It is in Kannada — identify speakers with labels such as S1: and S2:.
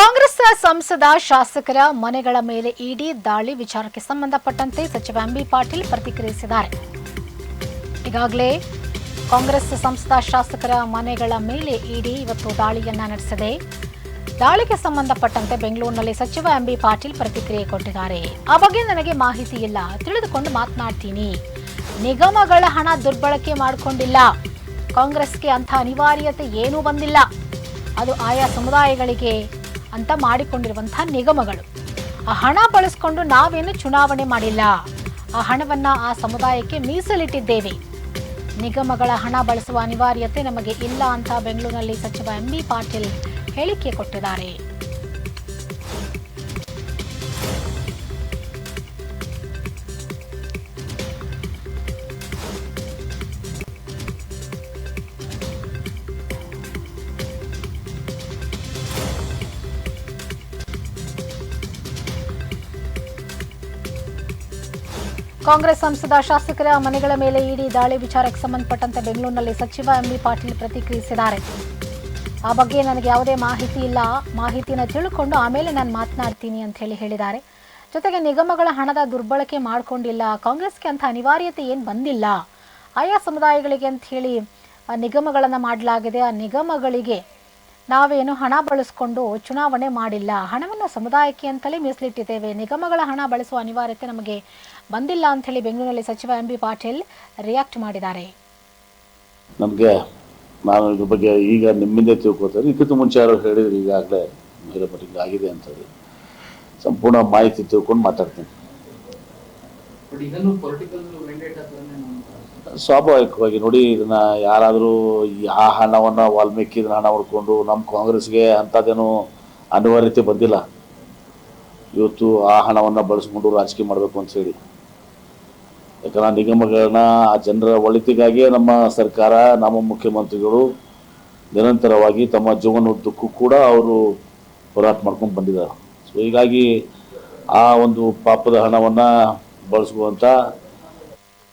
S1: ಕಾಂಗ್ರೆಸ್ ಸಂಸದ ಶಾಸಕರ ಮನೆಗಳ ಮೇಲೆ ಇಡಿ ದಾಳಿ ವಿಚಾರಕ್ಕೆ ಸಂಬಂಧಪಟ್ಟಂತೆ ಸಚಿವ ಎಂಬಿ ಪಾಟೀಲ್ ಪ್ರತಿಕ್ರಿಯಿಸಿದ್ದಾರೆ. ಈಗಾಗಲೇ ಕಾಂಗ್ರೆಸ್ ಸಂಸದ ಶಾಸಕರ ಮನೆಗಳ ಮೇಲೆ ಇಡಿ ಇವತ್ತು ದಾಳಿಯನ್ನ ನಡೆಸಿದೆ. ದಾಳಿಗೆ ಸಂಬಂಧಪಟ್ಟಂತೆ ಬೆಂಗಳೂರಿನಲ್ಲಿ ಸಚಿವ ಎಂಬಿ ಪಾಟೀಲ್ ಪ್ರತಿಕ್ರಿಯೆ ಕೊಟ್ಟಿದ್ದಾರೆ. ಆ ಬಗ್ಗೆ ನನಗೆ ಮಾಹಿತಿ ಇಲ್ಲ. ತಿಳಿದುಕೊಂಡು ಮಾತನಾಡ್ತೀನಿ. ನಿಗಮಗಳ ಹಣ ದುರ್ಬಳಕೆ ಮಾಡಿಕೊಂಡಿಲ್ಲ. ಕಾಂಗ್ರೆಸ್ಗೆ ಅಂಥ ಅನಿವಾರ್ಯತೆ ಏನೂ ಬಂದಿಲ್ಲ. ಅದು ಆಯಾ ಸಮುದಾಯಗಳಿಗೆ ಅಂತ ಮಾಡಿಕೊಂಡಿರುವಂತಹ ನಿಗಮಗಳು. ಆ ಹಣ ಬಳಸ್ಕೊಂಡು ನಾವೇನು ಚುನಾವಣೆ ಮಾಡಿಲ್ಲ. ಆ ಹಣವನ್ನ ಆ ಸಮುದಾಯಕ್ಕೆ ಮೀಸಲಿಟ್ಟಿದ್ದೇವೆ. ನಿಗಮಗಳ ಹಣ ಬಳಸುವ ಅನಿವಾರ್ಯತೆ ನಮಗೆ ಇಲ್ಲ ಅಂತ ಬೆಂಗಳೂರಿನಲ್ಲಿ ಸಚಿವ ಎಂಬಿ ಪಾಟೀಲ್ ಹೇಳಿಕೆ ಕೊಟ್ಟಿದ್ದಾರೆ. ಕಾಂಗ್ರೆಸ್ ಸಂಸದ ಶಾಸಕರ ಮನೆಗಳ ಮೇಲೆ ಇಡಿ ದಾಳಿ ವಿಚಾರಕ್ಕೆ ಸಂಬಂಧಪಟ್ಟಂತೆ ಬೆಂಗಳೂರಿನಲ್ಲಿ ಸಚಿವ ಎಂಬಿ ಪಾಟೀಲ್ ಪ್ರತಿಕ್ರಿಯಿಸಿದ್ದಾರೆ. ಆ ಬಗ್ಗೆ ನನಗೆ ಯಾವುದೇ ಮಾಹಿತಿ ಇಲ್ಲ. ಮಾಹಿತಿನ ತಿಳ್ಕೊಂಡು ಆಮೇಲೆ ನಾನು ಮಾತನಾಡ್ತೀನಿ ಅಂತ ಹೇಳಿ ಹೇಳಿದ್ದಾರೆ. ಜೊತೆಗೆ ನಿಗಮಗಳ ಹಣದ ದುರ್ಬಳಕೆ ಮಾಡಿಕೊಂಡಿಲ್ಲ. ಕಾಂಗ್ರೆಸ್ಗೆ ಅಂತ ಅನಿವಾರ್ಯತೆ ಏನು ಬಂದಿಲ್ಲ. ಆಯಾ ಸಮುದಾಯಗಳಿಗೆ ಅಂತ ಹೇಳಿ ನಿಗಮಗಳನ್ನು ಮಾಡಲಾಗಿದೆ. ಆ ನಿಗಮಗಳಿಗೆ ನಾವೇನು ಹಣ ಬಳಸ್ಕೊಂಡು ಚುನಾವಣೆ ಮಾಡಿಲ್ಲ ಹಣವನ್ನು ಸಮುದಾಯಕ್ಕೆ ಅಂತಲೇ ಮೀಸಲಿಟ್ಟಿದ್ದೇವೆ ನಿಗಮಗಳ ಹಣ ಬಳಸುವ ಅನಿವಾರ್ಯತೆ ನಮಗೆ ಬಂದಿಲ್ಲ ಅಂತ ಹೇಳಿ ಬೆಂಗಳೂರಿನಲ್ಲಿ ಸಚಿವ ಎಂ ಬಿ ಪಾಟೀಲ್ ರಿಯಾಕ್ಟ್ ಮಾಡಿದ್ದಾರೆ.
S2: ನಮಗೆ ನಾನು ಇದ್ರ ಬಗ್ಗೆ ಈಗ ನಿಮ್ಮಿಂದ ತಿಳ್ಕೊತಾರೆ ಇದಕ್ಕಿಂತ ಮುಂಚೆ ಯಾರು ಹೇಳಿದ್ರು ಈಗಾಗಲೇ ಮಹಿಳಾ ಮೀಟಿಂಗ್ ಆಗಿದೆ ಅಂತೇಳಿ ಸಂಪೂರ್ಣ ಮಾಹಿತಿ ತಿಳ್ಕೊಂಡು ಮಾತಾಡ್ತೀನಿ. ಸ್ವಾಭಾವಿಕವಾಗಿ ನೋಡಿ, ಇದನ್ನ ಯಾರಾದರೂ ಆ ಹಣವನ್ನು ವಾಲ್ಮೀಕಿ ಹಣ ಹೊಡ್ಕೊಂಡು ನಮ್ಮ ಕಾಂಗ್ರೆಸ್ಗೆ ಅಂಥದ್ದೇನು ಅನಿವಾರ್ಯತೆ ಬಂದಿಲ್ಲ. ಇವತ್ತು ಆ ಹಣವನ್ನು ಬಳಸ್ಕೊಂಡು ರಾಜಕೀಯ ಮಾಡಬೇಕು ಅಂತ ಹೇಳಿ. ಯಾಕಂದ್ರೆ ನಿಗಮಗಳನ್ನ, ಆ ಜನರ ಒಳಿತಿಗಾಗಿಯೇ ನಮ್ಮ ಸರ್ಕಾರ, ನಮ್ಮ ಮುಖ್ಯಮಂತ್ರಿಗಳು ನಿರಂತರವಾಗಿ ತಮ್ಮ ಜೀವನೋದ್ದಕ್ಕೂ ಕೂಡ ಅವರು ಹೋರಾಟ ಮಾಡ್ಕೊಂಡು ಬಂದಿದ್ದಾರೆ. ಸೊ ಹೀಗಾಗಿ ಆ ಒಂದು ಪಾಪದ ಹಣವನ್ನು ಬಳಸುವಂಥ